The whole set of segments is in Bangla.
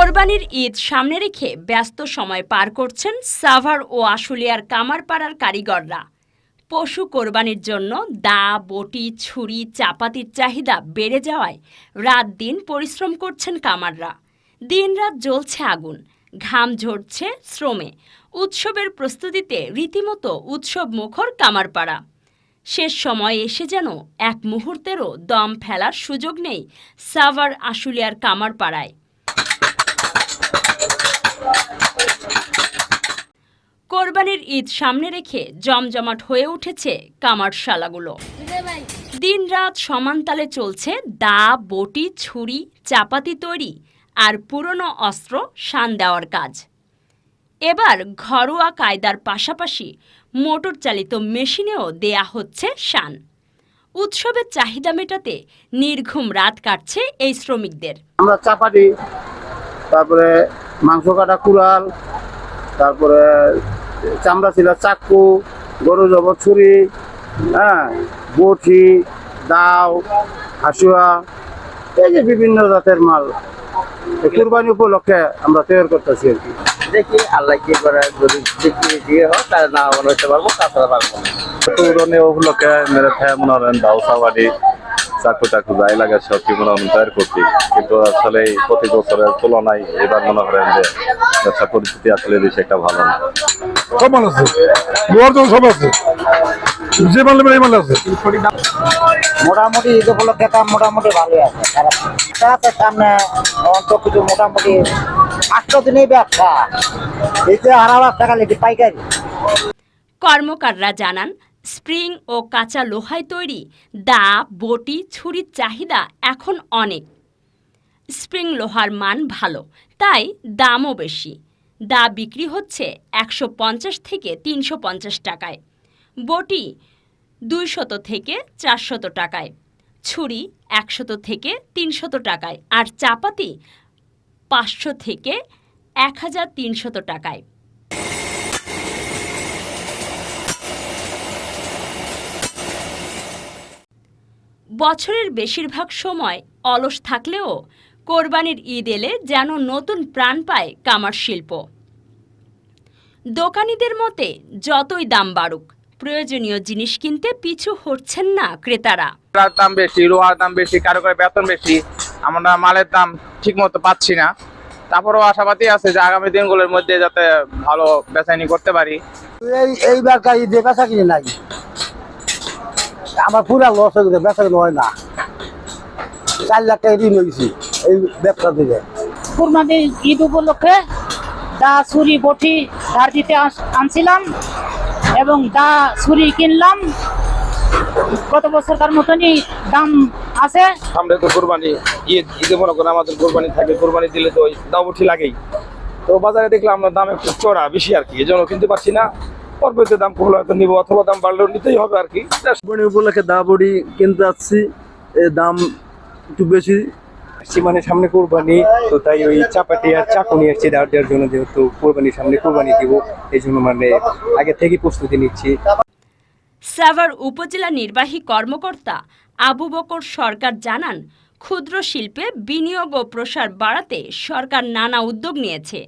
কোরবানির ঈদ সামনে রেখে ব্যস্ত সময় পার করছেন সাভার ও আশুলিয়ার কামারপাড়ার কারিগররা। পশু কোরবানির জন্য দা, বটি, ছুরি, চাপাতির চাহিদা বেড়ে যাওয়ায় রাত দিন পরিশ্রম করছেন কামাররা। দিনরাত জ্বলছে আগুন, ঘাম ঝরছে শ্রমে। উৎসবের প্রস্তুতিতে রীতিমতো উৎসব মুখর কামারপাড়া। শেষ সময় এসে যেন এক মুহূর্তেরও দম ফেলার সুযোগ নেই সাভার আশুলিয়ার কামারপাড়ায়। কোরবানির ঈদ সামনে রেখে জমজমাট হয়ে উঠেছে কামারশালাগুলো। দিনরাত সমানতালে চলছে দা, বটি, ছুরি, চাপাতি তৈরি আর পুরনো অস্ত্র শান দেওয়ার কাজ। এবার ঘরোয়া কায়দার পাশাপাশি মোটর চালিত মেশিনেও দেয়া হচ্ছে শান। উৎসবের চাহিদা মেটাতে নির্ঘুম রাত কাটছে এই শ্রমিকদের। আমরা চাপাতি, তারপরে মাংস কাটা কুড়াল, তারপরে চামড়া ছিল চাকু গরু জবর ছুরি হ্যাঁ বটি দাও হাসুয়া এই যে বিভিন্ন জাতের মাল। কুরবানি উপলক্ষে আমরা তৈরি করতেছি আর কি। দেখি আল্লাহ কি করে যদি বিক্রি দিয়ে হোক তাহলে না মনে হতে পারব তাছাড়া পারব না। ওগুলোকে মেরে ফেলে মনে হলেন দাউসা বাড়ি চাকু টাকু যাই লাগে সব কি মনে হলেন তৈরি করছি। কিন্তু আসলে প্রতি বছরের তুলনায় এবার মনে করেন যে ব্যবসা পরিস্থিতি আসলে বেশি একটা ভালো না। সব আছে। লোহার সব আছে। যে মাল নেবেন এই মাল আছে। মোটামুটি ঈদ উপলক্ষে দাম মোটামুটি ভালোই আছে খারাপ সামনে অন্ত কিছু মোটামুটি আটশো দিনেই ব্যবসা। এতে আড়াই লাখ টাকা লেগে পাইকারি। কর্মকাররা জানান স্প্রিং ও কাঁচা লোহায় তৈরি, দা, বটি, ছুরির চাহিদা এখন অনেক। স্প্রিং লোহার মান ভালো, তাই দামও বেশি। দা বিক্রি হচ্ছে একশো পঞ্চাশ থেকে তিনশো পঞ্চাশ টাকায়। বটি দুইশত থেকে চারশত টাকায়। ছুরি একশত থেকে তিনশত টাকায়। আর চাপাতি পাঁচশো থেকে এক হাজার তিনশত টাকায়। বছরের বেশিরভাগ সময় অলস থাকলেও কোরবানির ঈদ এলে যেন নতুন প্রাণ পায় কামার শিল্প। দোকানিদের মতে যতই দাম বাড়ুক প্রয়োজনীয় জিনিস কিনতে পিছু হচ্ছেন না ক্রেতারা। দাম বেশি লোহার দাম বেশি কারও কারও বেতন বেশি আমরা মালের দাম ঠিক মতো পাচ্ছি না। তারপরেও আশাবাদী আছে যে আগামী দিনগুলোর মধ্যে যাতে ভালো বেচাইনি করতে পারি। এই এইবার কাজ দিয়ে বেচা কিনে নাই। আমার পুরা লস হয়ে গেছে বেচা কিনে হয় না। চার লাখ টাকা ঋণ হয়েছি এই ব্যবসা থেকে। কুরবানি ঈদ উপলক্ষে দা ছুরি বটি ধার দিতে আস- আনছিলাম এবং দা ছুরি কিনলাম। গত বছরকার মতনই দাম আছে। আমরা তো কোরবানি ঈদ ঈদে মনে করেন আমাদের কোরবানি থাকে কোরবানি দিলে তো ওই দামুঠি লাগেই। তো বাজারে দেখলাম আমরা দাম একটু চড়া বেশি আর কি এই জন্য কিনতে পারছি না। পরবর্তী দাম কমলে হয়তো নিবো অথবা দাম বাড়লেও নিতেই হবে আর কি। কোরবানি উপলক্ষে দা বড়ি কিনতে যাচ্ছি দাম একটু বেশি। মানে সামনে কোরবানি তো তাই ওই চাপাতি আর চাকু নিয়ে এসছি দেওয়ার দেওয়ার জন্য যেহেতু কোরবানির সামনে কোরবানি দিব এই জন্য মানে আগে থেকে প্রস্তুতি নিচ্ছি। সাভার উপজেলা নির্বাহী কর্মকর্তা আবু বকর সরকার জানান ক্ষুদ্র শিল্পে বিনিয়োগ ও প্রসার বাড়াতে সরকার নানা উদ্যোগ নিয়েছে।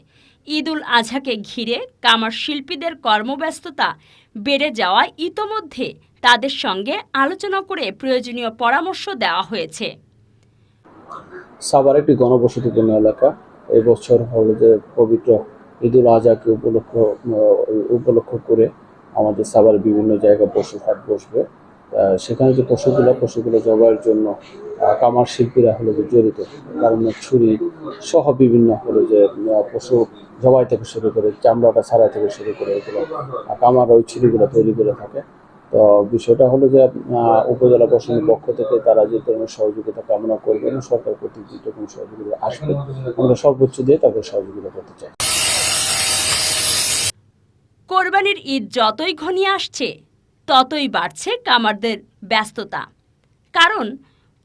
ঈদুল আজহাকে ঘিরে কামার শিল্পীদের কর্মব্যস্ততা বেড়ে যাওয়ায় ইতোমধ্যে তাদের সঙ্গে আলোচনা করে প্রয়োজনীয় পরামর্শ দেওয়া হয়েছে। সাভার একটি গণবসতিপূর্ণ এলাকা। এবছর হলো যে পবিত্র ঈদুল আজহাকে উপলক্ষ উপলক্ষ করে আমাদের সাভারে বিভিন্ন জায়গায় পশু হাট বসবে। সেখানে যে পশুগুলো পশুগুলো জবাইয়ের জন্য কামার শিল্পীরা হলো যে জড়িত। কারণ ছুরি সহ বিভিন্ন হলো যে পশু জবাই থেকে শুরু করে চামড়াটা ছাড়াই থেকে শুরু করে এগুলো কামার ওই ছুরিগুলো তৈরি করে থাকে। তো বিষয়টা হলো যে উপজেলা প্রশাসনের পক্ষ থেকে তারা যে ধরনের সহযোগিতা কামনা করবে এবং সরকার কর্তৃক যে রকম সহযোগিতা আসবে, আমরা সর্বোচ্চ দিয়ে তাদের সহযোগিতা করতে চাই। কোরবানির ঈদ যতই ঘনিয়ে আসছে, ততই বাড়ছে কামারদের ব্যস্ততা। কারণ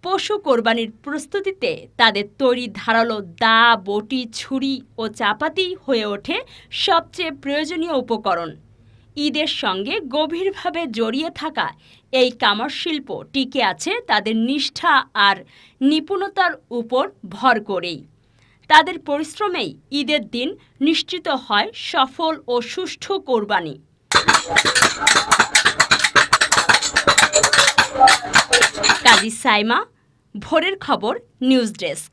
পশু কোরবানির প্রস্তুতিতে তাদের তৈরি ধারালো দা, বটি, ছুরি ও চাপাতি হয়ে ওঠে সবচেয়ে প্রয়োজনীয় উপকরণ। ঈদের সঙ্গে গভীরভাবে জড়িয়ে থাকা এই কামার শিল্প টিকে আছে তাদের নিষ্ঠা আর নিপুণতার উপর ভর করেই। তাদের পরিশ্রমেই ঈদের দিন নিশ্চিত হয় সফল ও সুষ্ঠু কোরবানি। কাজী সাইমা ভোরের খবর নিউজ ডেস্ক।